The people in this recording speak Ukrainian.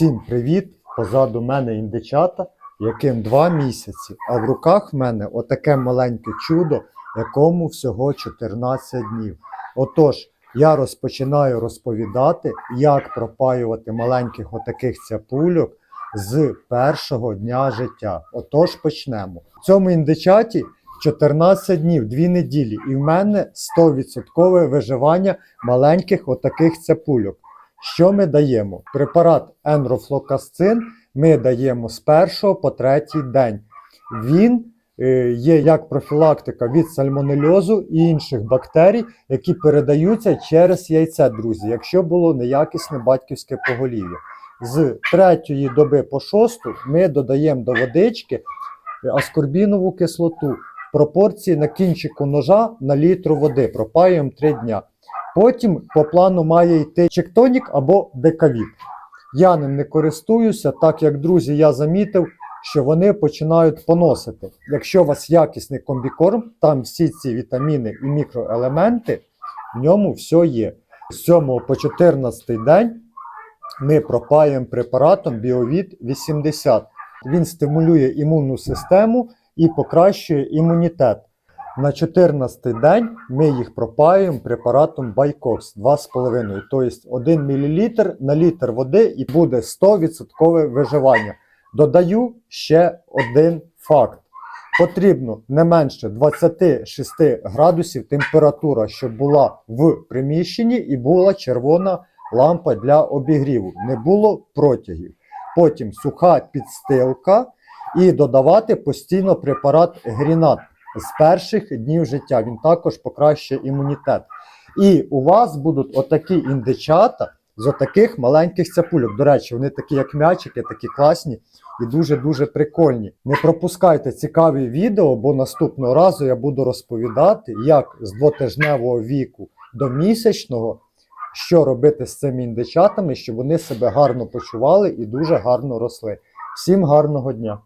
Всім привіт! Позаду мене індичата, яким два місяці, а в руках в мене отаке маленьке чудо, якому всього 14 днів. Отож, я розпочинаю розповідати, як пропаювати маленьких отаких цяпульок з першого дня життя. Отож, почнемо. В цьому індичаті 14 днів, 2 неділі, і в мене 100% виживання маленьких отаких цяпульок. Що ми даємо? Препарат енрофлокасцин ми даємо з першого по третій день. Він е, є як профілактика від сальмонельозу і інших бактерій, які передаються через яйце, друзі, якщо було неякісне батьківське поголів'я. З третьої доби по шосту ми додаємо до водички аскорбінову кислоту пропорції на кінчику ножа на літру води. Пропаюємо 3 дня. Потім по плану має йти чектонік або декавіт. Я ним не користуюся, так як, друзі, я замітив, що вони починають поносити. Якщо у вас якісний комбікорм, там всі ці вітаміни і мікроелементи, в ньому все є. З 7 по 14 день ми пропаємо препаратом Біовіт 80. Він стимулює імунну систему і покращує імунітет. На 14 день ми їх пропаюємо препаратом Байкокс 2,5, тобто 1 мл на літр води і буде 100% виживання. Додаю ще один факт. Потрібно не менше 26 градусів температура, щоб була в приміщенні і була червона лампа для обігріву. Не було протягів. Потім суха підстилка і додавати постійно препарат Грінат з перших днів життя. Він також покращує імунітет. І у вас будуть отакі індичата з отаких маленьких цяпульок. До речі, вони такі, як м'ячики, такі класні і дуже-дуже прикольні. Не пропускайте цікаві відео, бо наступного разу я буду розповідати, як з двотижневого віку до місячного, що робити з цими індичатами, щоб вони себе гарно почували і дуже гарно росли. Всім гарного дня!